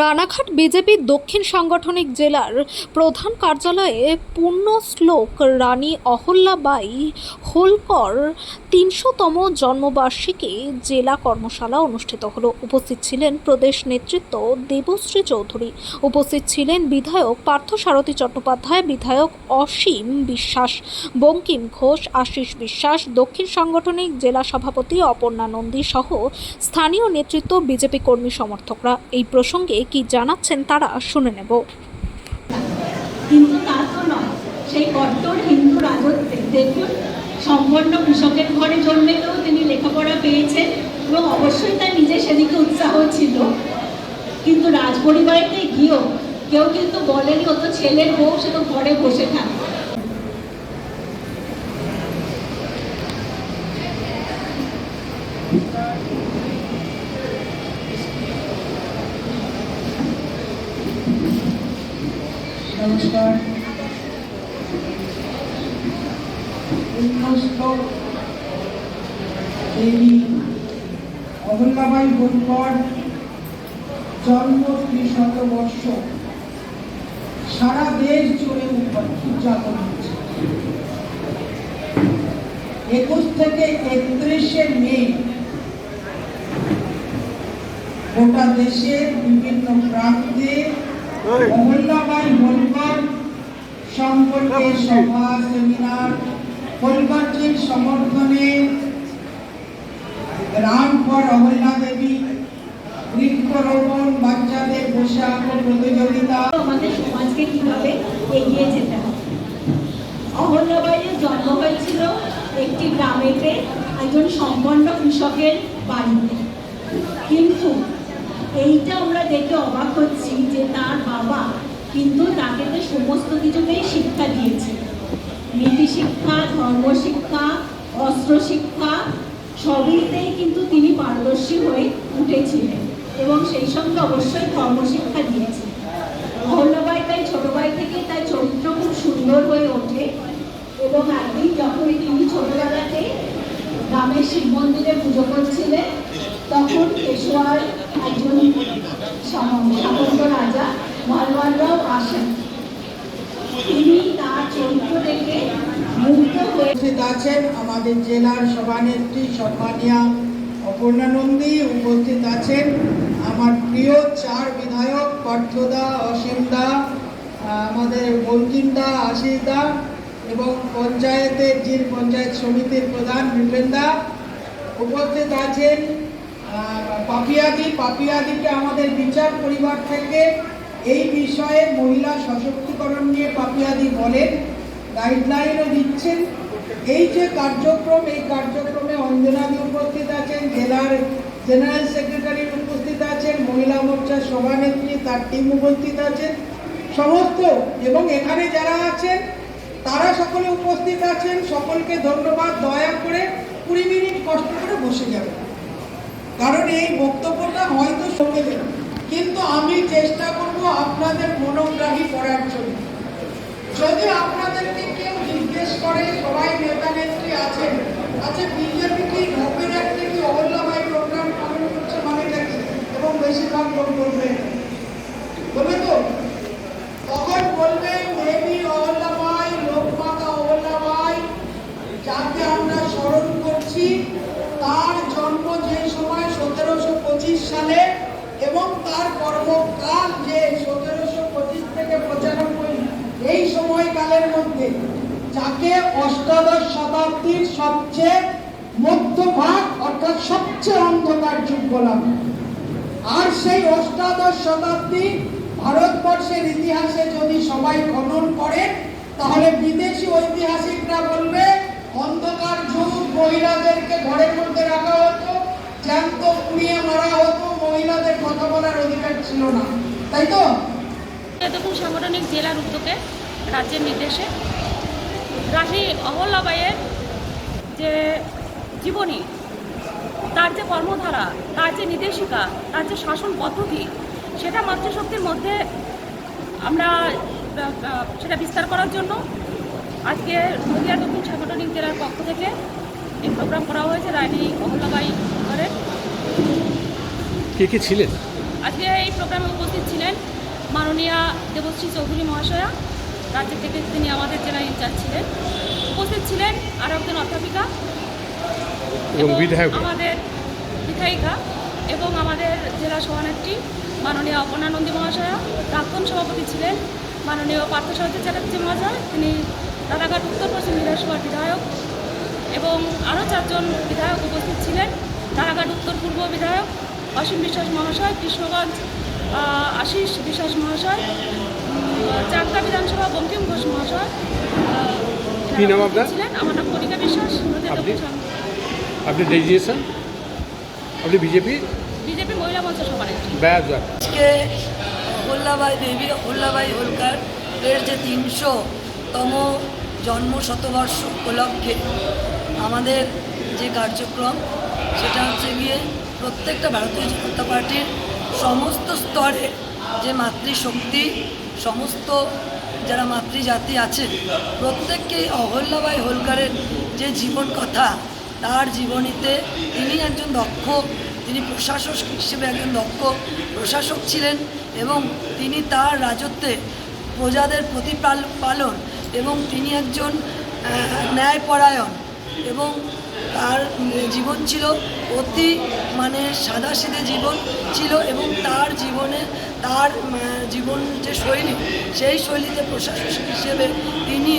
Ranaghat BJP দক্ষিণ সাংগঠনিক জেলার প্রধান কার্যালয়ে পূর্ণ শ্লোক রানী অহল্যাবাই হোলকর তিনশোতম জন্মবার্ষিকী জেলা কর্মশালা অনুষ্ঠিত হলো। উপস্থিত ছিলেন প্রদেশ নেতৃত্ব দেবশ্রী চৌধুরী। উপস্থিত ছিলেন বিধায়ক পার্থসারথী চট্টোপাধ্যায়, বিধায়ক অসীম বিশ্বাস, বঙ্কিম ঘোষ, আশিস বিশ্বাস, দক্ষিণ সাংগঠনিক জেলা সভাপতি অপর্ণা নন্দী সহ স্থানীয় নেতৃত্ব বিজেপি কর্মী সমর্থকরা এই প্রসঙ্গে কি জানাচ্ছেন তারা শুনে নেব। কিন্তু তা তো নয়। সেই কট্টর হিন্দু রাজত্বে দেখুন, সম্পন্ন কৃষকের ঘরে জন্মেতেও তিনি লেখাপড়া পেয়েছেন এবং অবশ্যই তার নিজের সেদিকে উৎসাহ ছিল। কিন্তু রাজপরিবারেতে গিয়েও কেউ কিন্তু বলেনি ও তো ছেলের বউ সে তো ঘরে বসে থাকে। নমস্কার। উন্নস্ত দেবী অহল্যাবাই হোলকর জন্ম ত্রিশত বর্ষ সারা দেশ জুড়ে উদযাপন হচ্ছে। একুশ থেকে একত্রিশে মে গোটা দেশের বিভিন্ন প্রান্তে অমূল্যবাই হোলকর সম্পর্কে সভা সেমিনার হোলকরজির সমর্থনে রান ফর অহল্যা দেবী বৃক্ষরোপণ বাচ্চাদের বসে আঁকো প্রতিযোগিতা। আমাদের সমাজকে কীভাবে এগিয়ে যেতে হবে? অহল্যাবাইয়ের জন্ম হয়েছিল একটি গ্রামেতে একজন সম্পন্ন কৃষকের বাড়িতে। কিন্তু এইটা আমরা দেখে অবাক হচ্ছি যে তার বাবা কিন্তু তাকে তো সমস্ত কিছুতেই শিক্ষা দিয়েছে। নীতি শিক্ষা ধর্ম শিক্ষা অস্ত্র শিক্ষা সবইতেই কিন্তু তিনি পারদর্শী হয়ে উঠেছিলেন এবং সেই সঙ্গে অবশ্যই কর্মশিক্ষা দিয়েছে। অহল্যাবাই তাই ছোট ভাই থেকে তার চরিত্র খুব সুন্দর হয়ে ওঠে এবং একদিন যখন তিনি ছোটবেলাতে গ্রামের শিব মন্দিরে পুজো করছিলেন, তখন পেশোয়ার একজন সামন্ত রাজা মারওয়ানরাও আসেন। তিনি তার চরিত্র দেখে মুগ্ধ আছেন আমাদের জেলার সভানেত্রী সম্মানিয়া অপর্ণা নন্দী। উপস্থিত আছেন আমার প্রিয় চার বিধায়ক পার্থদা অসীমদা আমাদের বঙ্কিমদা আশিসদা এবং পঞ্চায়েতের জির পঞ্চায়েত সমিতির প্রধান বিপেনদা উপস্থিত আছেন পাপিয়াদি, পাপিয়াদিকে আমাদের বিচার পরিবার থেকে এই বিষয়ে মহিলা সশক্তিকরণ নিয়ে পাপিয়াদি বলেন গাইডলাইনও দিচ্ছেন। এই যে কার্যক্রম, এই কার্যক্রমে অঞ্জনাদি উপস্থিত আছেন, জেলার জেনারেল সেক্রেটারি উপস্থিত আছেন, মহিলা মোর্চার সভানেত্রী, তার টিম উপস্থিত আছেন। সমস্ত, এবং এখানে যারা আছেন, তারা সকলে উপস্থিত আছেন। সকলকে ধন্যবাদ, দয়া করে কুড়ি মিনিট কষ্ট করে বসে যাবেন। কারণ এই বক্তব্যটা হয়তো শুনে যাবে কিন্তু আমি চেষ্টা করব আপনাদের মনোগ্রাহী করার জন্য। যদি আপনাদেরকে কেউ জিজ্ঞেস করে, সবাই নেতা নেত্রী আছেন আচ্ছা বিজেপি কি ওপেন একটি কি অহল্যাবাই প্রোগ্রাম পালন করছে মানে দেখি এবং বেশিরভাগ লোক বলবে বলবে তো তখন বলবে দেবী অহল্যাবাই লোকমাতা অহল্যাবাই যাকে আমরা স্মরণ করছি তার জন্ম যে সময় সতেরোশো পঁচিশ সালে এবং তার কর্মকাল যে সতেরোশো পঁচিশ থেকে পঁচানব্বই এই সময়কালের মধ্যে যাকে অষ্টাদশ শতাব্দীর সবচেয়ে মধ্যভাগ অর্থাৎ সবচেয়ে অন্ধকার যুগ বলা আর সেই অষ্টাদশ শতাব্দী ভারতবর্ষের ইতিহাসে যদি সবাই খনন করে, তাহলে বিদেশি ঐতিহাসিকরা বলবে, অন্ধকার যুগ, মহিলাদেরকে ঘরের মধ্যে রাখা হতো, জ্যান্ত পুড়িয়ে মারা হতো, মহিলাদের কথা বলার অধিকার ছিল না। তাই তো? সাংগঠনিক জেলার উদ্যোগে রাজ্যের নির্দেশে রানী অহল্যাবাইয়ের যে জীবনী তার যে কর্মধারা তার যে নির্দেশিকা তার যে শাসন পদ্ধতি সেটা মাতৃশক্তির মধ্যে আমরা সেটা বিস্তার করার জন্য আজকে নদিয়া দক্ষিণ সাংগঠনিক জেলার পক্ষ থেকে এই প্রোগ্রাম করা হয়েছে রানী অহল্যাবাই ঘরের কে কে ছিলেন? আজকে এই প্রোগ্রামে উপস্থিত ছিলেন মাননীয়া দেবশ্রী চৌধুরী মহাশয়া রাজ্য থেকে তিনি আমাদের জেলার ইনচার্জ ছিলেন উপস্থিত ছিলেন আর একজন অধ্যাপিকা এবং আমাদের বিধায়িকা এবং আমাদের জেলা সভানেত্রী মাননীয় অপর্ণা নন্দী মহাশয়া প্রাক্তন সভাপতি ছিলেন মাননীয় পার্থসারথী চ্যাটার্জি মহাশয় তিনি রানাঘাট উত্তর পশ্চিম বিধানসভার বিধায়ক এবং আরও চারজন বিধায়ক উপস্থিত ছিলেন। রানাঘাট উত্তর পূর্ব বিধায়ক অসীম বিশ্বাস মহাশয় কৃষ্ণগঞ্জ আশিস বিশ্বাস মহাশয় চাকদা বিধানসভা বঙ্কিম ঘোষ মহাশয় কি নাম আপনার? ছিলেন আমার নাম কণিকা বিশ্বাস আপনি? আপনি ডেজিনেশন আপনি বিজেপি? বিজেপি মহিলা মঞ্চ ব্যাস ব্যাস আজকে হোল্লাবাই দেবী হোল্লাবাই হোলকার এর যে তিনশোতম জন্ম শতবর্ষ উপলক্ষে আমাদের যে কার্যক্রম সেটা হচ্ছে গিয়ে প্রত্যেকটা ভারতীয় জনতা পার্টির সমস্ত স্তরে যে মাতৃশক্তি সমস্ত যারা মাতৃজাতি আছে প্রত্যেককেই অহল্যাবাই হোলকারের যে জীবন কথা, তার জীবনীতে তিনি একজন দক্ষ, তিনি প্রশাসক হিসেবে একজন দক্ষ প্রশাসক ছিলেন এবং তিনি তার রাজত্বে প্রজাদের প্রতিপাল পালন এবং তিনি একজন ন্যায়পরায়ণ এবং তার জীবন ছিল অতি মানে সাদাসিধে জীবন ছিল এবং তার জীবনে তার জীবন যে শৈলী, সেই শৈলীতে প্রশাসক হিসেবে তিনি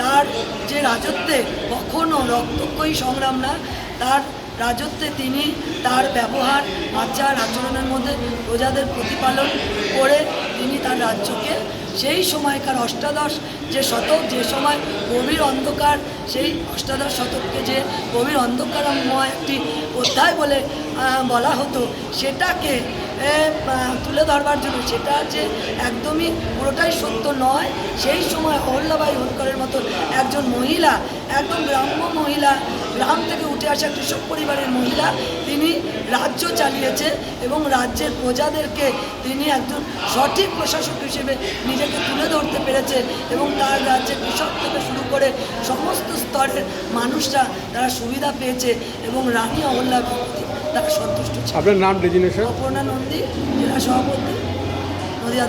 তার যে রাজত্বে কখনও রক্তক্ষয়ী সংগ্রাম না, তার রাজত্বে তিনি তার ব্যবহার, আচার আচরণের মধ্যে প্রজাদের প্রতিপালন করে তিনি তার রাজ্যকে। সেই সময়কার অষ্টাদশ যে শতক, যে সময় গভীর অন্ধকার, সেই অষ্টাদশ শতককে যে গভীর অন্ধকারময় একটি অধ্যায় বলে বলা হতো, সেটাকে তুলে ধরবার জন্য, সেটা যে একদমই পুরোটাই সত্য নয়। সেই সময় অহল্যাবাই হোলকরের মতো একজন মহিলা, একদম গ্রাম্য মহিলা, গ্রাম থেকে উঠে আসা কৃষক পরিবারের মহিলা, তিনি রাজ্য চালিয়েছে এবং রাজ্যের প্রজাদেরকে তিনি একজন সঠিক প্রশাসক হিসেবে নিজেকে তুলে ধরতে পেরেছে এবং তার রাজ্যে কৃষক থেকে শুরু করে সমস্ত স্তরের মানুষরা তারা সুবিধা পেয়েছে এবং রানী অহল্যা তারা সন্তুষ্ট ছিল। আপনার নাম ডেজিনেশন অপর্ণা নন্দী জেলা সভাপতি নদীয়া